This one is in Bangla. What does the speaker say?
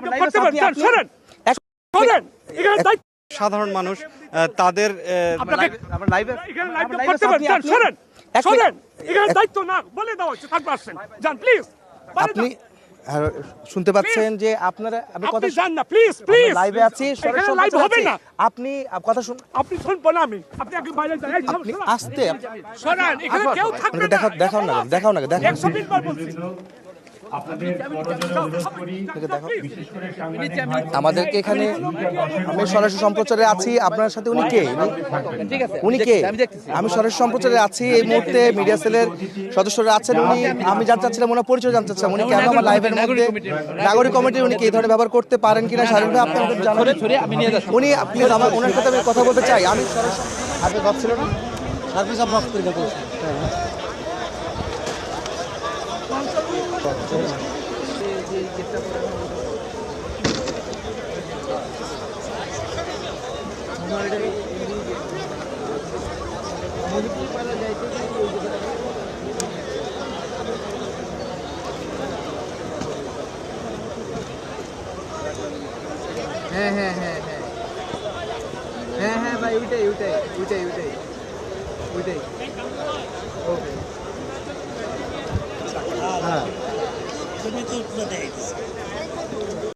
আপনার করতে পারেন আপনি- শোনেন এখানে দায়িত্ব সাধারণ মানুষ তাদের আপনি- শুনতে পাচ্ছেন যে আপনারা আপনি কথা না প্লিজ প্লিজ লাইভে আছি সরাসরি লাইভ হবে না। আপনি কথা শুন আপনি শুনব আমি। আপনি আগে বাইরে যান। আপনি আসতে শোনান এখানে কেউ থাকবে না। দেখাও না দেখাও না দেখাও একশো মিনিট পর বলছি। আমাদেরকে এখানে আমি সরাসরি সম্প্রচারে আছি আপনার সাথে উনি কে? উনি কে? আমি সরাসরি সম্প্রচারে আছি এই মুহূর্তে মিডিয়া সেলের সদস্যরা আছেন উনি। আমি জানতে চাচ্ছিলাম ওনার পরিচয় জানতে চাচ্ছিলাম উনি কেন আমার লাইভের মধ্যে নাগরিক কমিটি। উনি কি এই ধরনের ব্যবহার করতে পারেন কিনা স্বাধীনভাবে আপনি জানাবেন উনি প্লিজ আমার ওনার সাথে আমি কথা বলতে চাই। আমি সরাসরি আপনি ভাবছিল না? সার্ভিস অফ হ্যাঁ হ্যাঁ হ্যাঁ হ্যাঁ। হ্যাঁ হ্যাঁ ভাই ওইটাই ওইটাই ওইটাই ওইটাই ওইটাই। ওকে Juventude Fluminense.